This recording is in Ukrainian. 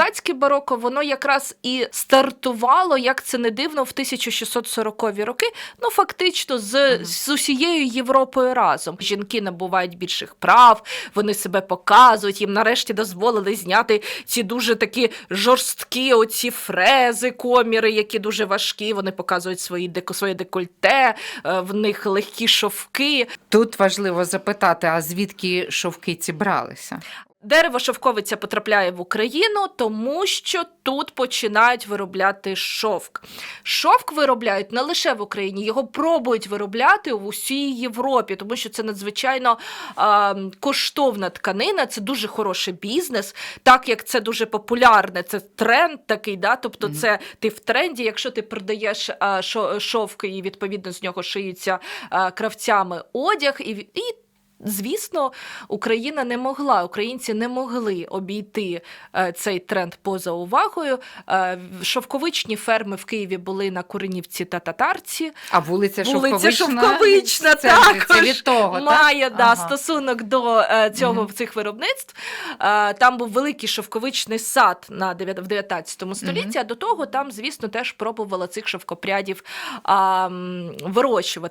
козацьке бароко, воно якраз і стартувало, як це не дивно, в 1640-ві роки. Ну фактично, з, з усією Європою разом. Жінки набувають більших прав, вони себе показують. Їм нарешті дозволили зняти ці дуже такі жорсткі оці фрези, коміри, які дуже важкі. Вони показують свої своє декольте, е, в них легкі шовки. Тут важливо запитати, а звідки шовки ці бралися? Дерево шовковиця потрапляє в Україну, тому що тут починають виробляти шовк. Шовк виробляють не лише в Україні, його пробують виробляти в усій Європі, тому що це надзвичайно а, коштовна тканина, це дуже хороший бізнес, так як це дуже популярне, це тренд такий, да? тобто Мгм. це ти в тренді, якщо ти продаєш а, шо- шовк і відповідно з нього шиються а, кравцями одяг, і, і Звісно, Україна не могла, українці не могли обійти е, цей тренд поза увагою. Е, шовковичні ферми в Києві були на Куренівці та Татарці. А вулиця Вулиця Шовковична, Шовковична в це також від того, так? має да, Ага. стосунок до е, цього Мгм. цих виробництв. Там був великий шовковичний сад на дев'ят- в 19 столітті, а до того там, звісно, теж пробувала цих шовкопрядів вирощувати.